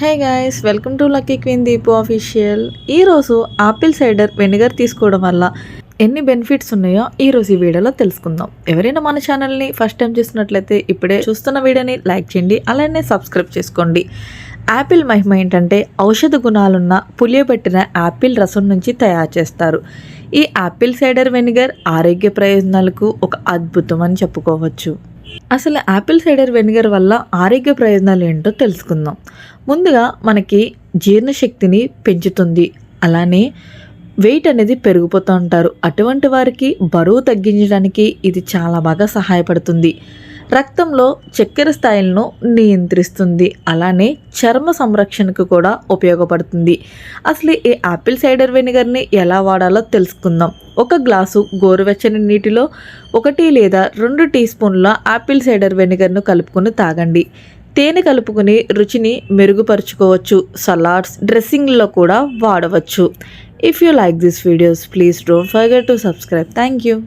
Hey guys welcome to lucky queen Deepu official ఈరోజు apple cider vinegar తీసుకోవడం వల్ల ఎన్ని బెనిఫిట్స్ ఉన్నాయో ఈ రోజు ఈ వీడియోలో తెలుసుకుందాం. ఎవరైనా మన ఛానల్ని ఫస్ట్ టైం చూసినట్లయితే ఇప్పుడే చూస్తున్న వీడియోని లైక్ చేయండి అలానే సబ్స్క్రైబ్ చేసుకోండి. యాపిల్ మహిమ ఏంటంటే ఔషధ గుణాలున్న పులియబెట్టిన యాపిల్ రసం నుంచి తయారు చేస్తారు. ఈ యాపిల్ సైడర్ వెనిగర్ ఆరోగ్య ప్రయోజనాలకు ఒక అద్భుతం అని చెప్పుకోవచ్చు. అసలు యాపిల్ సైడర్ వెనిగర్ వల్ల ఆరోగ్య ప్రయోజనాలు ఏంటో తెలుసుకుందాం. ముందుగా మనకి జీర్ణశక్తిని పెంచుతుంది. అలానే వెయిట్ అనేది పెరిగిపోతూ ఉంటారు. అటువంటి వారికి బరువు తగ్గించడానికి ఇది చాలా బాగా సహాయపడుతుంది. రక్తంలో చక్కెర స్థాయిలను నియంత్రిస్తుంది. అలానే చర్మ సంరక్షణకు కూడా ఉపయోగపడుతుంది. అసలు ఈ యాపిల్ సైడర్ వెనిగర్ని ఎలా వాడాలో తెలుసుకుందాం. ఒక గ్లాసు గోరువెచ్చని నీటిలో ఒకటి లేదా రెండు టీ స్పూన్ల యాపిల్ సైడర్ వెనిగర్ను కలుపుకొని తాగండి. తేనె కలుపుకుని రుచిని మెరుగుపరుచుకోవచ్చు. సలాడ్స్ డ్రెస్సింగ్లో కూడా వాడవచ్చు. If you like this videos please don't forget to subscribe thank you